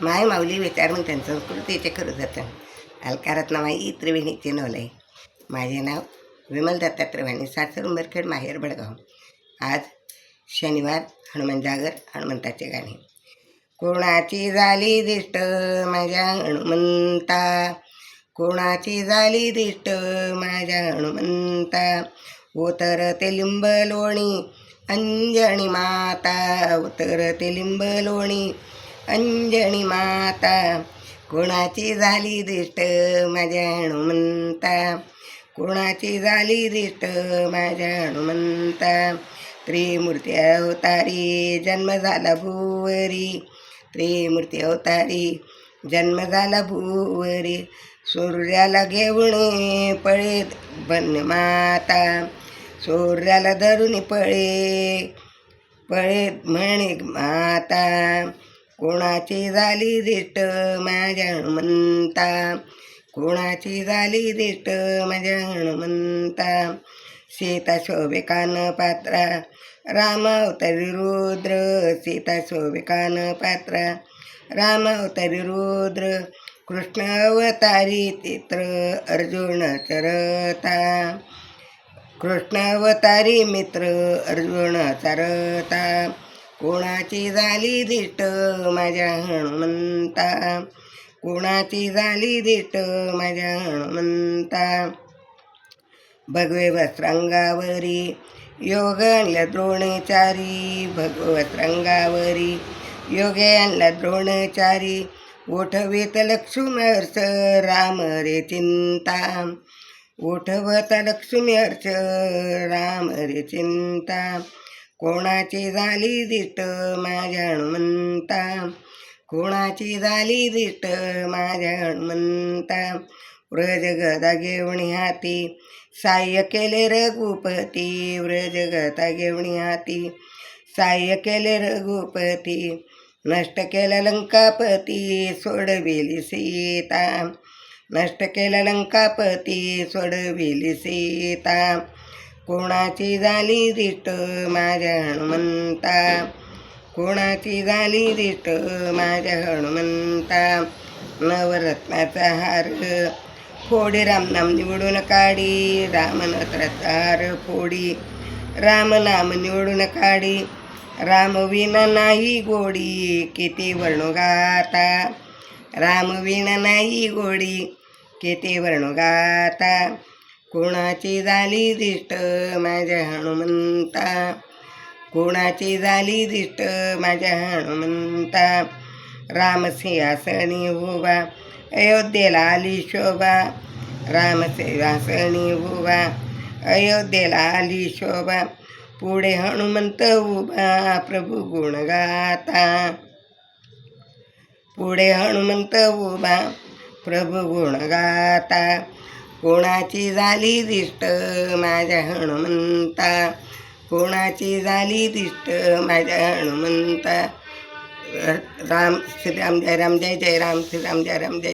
माय माऊली विचार म्हणते संस्कृतीचे खरं जातं. अलकारात माई त्रिवेणीचे नवलय माझे नाव विमल दत्ता त्रिवेणी सासर उंबरखेड माहेर बडगाव. आज शनिवार हनुमान जागर हनुमंताचे गाणे. कोणाची झाली दिष्ट माझ्या हनुमंता? कोणाची झाली दिष्ट माझ्या हनुमंता? उतर ते लिंब लोणी अंजणी माता. उतर ते लिंब लोणी अंजनी माता कुणाची झाली दिष्ट माझ्या हनुमंता? कुणाची झाली दिष्ट माझ्या हनुमंता? त्रिमूर्ती अवतारी जन्म झाला भूवरी. त्रिमूर्ती अवतारी जन्म झाला भूवरी. सूर्याला घेऊन पळे बन माता. सूर्याला धरून पळे पळे म्हणे माता. कोणाची झाली रिट माझ्या हनुमंता? कोणाची झाली रिट माझ्या हनुमंता? सीता शोभिकान पात्रा. राम अवतारी रुद्र सीता शोभिकान पात्रा. राम अवतारी रुद्र कृष्ण अवतारी चित्र अर्जुन चरता. कृष्ण अवतारी मित्र अर्जुन चरता. कोणाची झाली दिट माझ्या हनुमंता? कोणाची झाली दिट माझ्या हनुमंता? भगवे वस्त्रांगावरी योग आणला द्रोणचारी भगवत रंगावरी योगे आणला द्रोणचारी ओठवेत लक्ष्मी हर्ष राम रे चिंता. ओठवत लक्ष्मी हर्ष राम रे चिंता. कोणाची झाली दिष्ट माझ्या हनुमंता? कोणाची झाली दिष्ट माझ्या हनुमंता? व्रज गदा घेऊन हाती साह्य केले रघुपती. व्रज गदा घेऊन हाती साह्य केले रघुपती. नष्ट केला लंकापती सोडविली सीता. नष्ट केला लंकापती सोडविली सीता. कोणाची झाली दिष्ट माझ्या हनुमंता? कोणाची झाली दिष्ट माझ्या हनुमंता? नवरत्नाचा हार फोडी रामनाम निवडून काढी. रामनत्राचा हार फोडी रामनाम निवडून काढी. राम विना नाही गोडी किती वर्णुगाता राम विना नाही गोडी किती वर्णुगाता कोणाची झाली दिष्ट माझ्या हनुमंता? कोणाची झाली दिष्ट माझ्या हनुमंता? रामसिंहासणी उभा अयोध्येला आली शोभा. रामसिंहासणी उभा अयोध्येला आली शोभा. पुढे हनुमंत उभा प्रभू गुण गाता पुढे हनुमंत उभा प्रभू गुण गाता कोणाची झाली दिष्ट माझ्या हनुमंता? कोणाची झाली दिष्ट माझ्या हनुमंता? राम श्रीराम जय राम जय जय राम श्रीराम जय राम जय